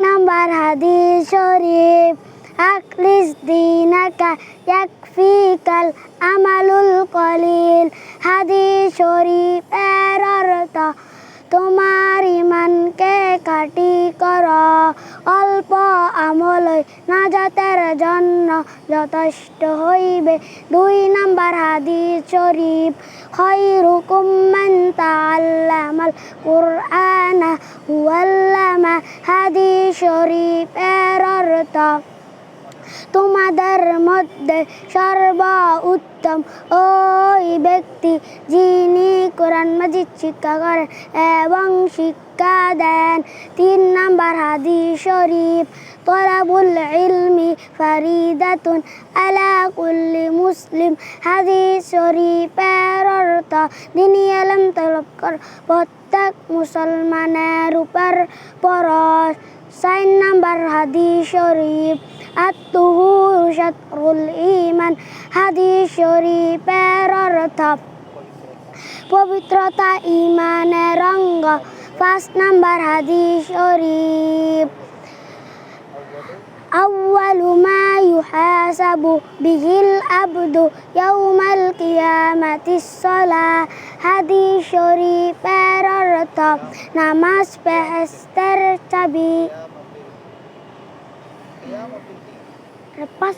Number হাদিস শরীফ Achilles দিনাকা ইয়াকফিকাল আমালুল কলিল। হাদিস শরীফ এর অর্থ, তোমার ইমানকে কাটি কর। অল্প আমলই নাজাতের জন্য যথেষ্ট হইবে। দুই নাম্বার হাদি শরীফ, খৈরুকুম মান তাআল্লামাল কুরআনা হুয়াল্লামা। হাদিস শরীফ এর অর্থ তোমাদের মধ্যে সর্ব উত্তম ওই ব্যক্তি যিনি কোরআন মাজিদ শিক্ষা করেন এবং শিক্ষা দেন। তিন নাম্বার হাদিস শরীফ তরাবুল ইলমি ফারিদাতুন আলা কুল্লি মুসলিম। হাদিস শরীফের অর্থ দিনী এলম তলব কর, প্রত্যেক মুসলমানের উপর পরশ। সাইন নাম্বার হাদিস শরীফ আত্মহুর শাতরুল ইমান হাদিস শরীফের অর্থ পবিত্রতা ইমানের অঙ্গ পাঁচ নাম্বার হাদিস শরীফ أول ما يحاسب به العبد يوم القيامة الصلاة হাদিস শরীফের অর্থ নামাজ পেহেস্তের চাবি পাঁচ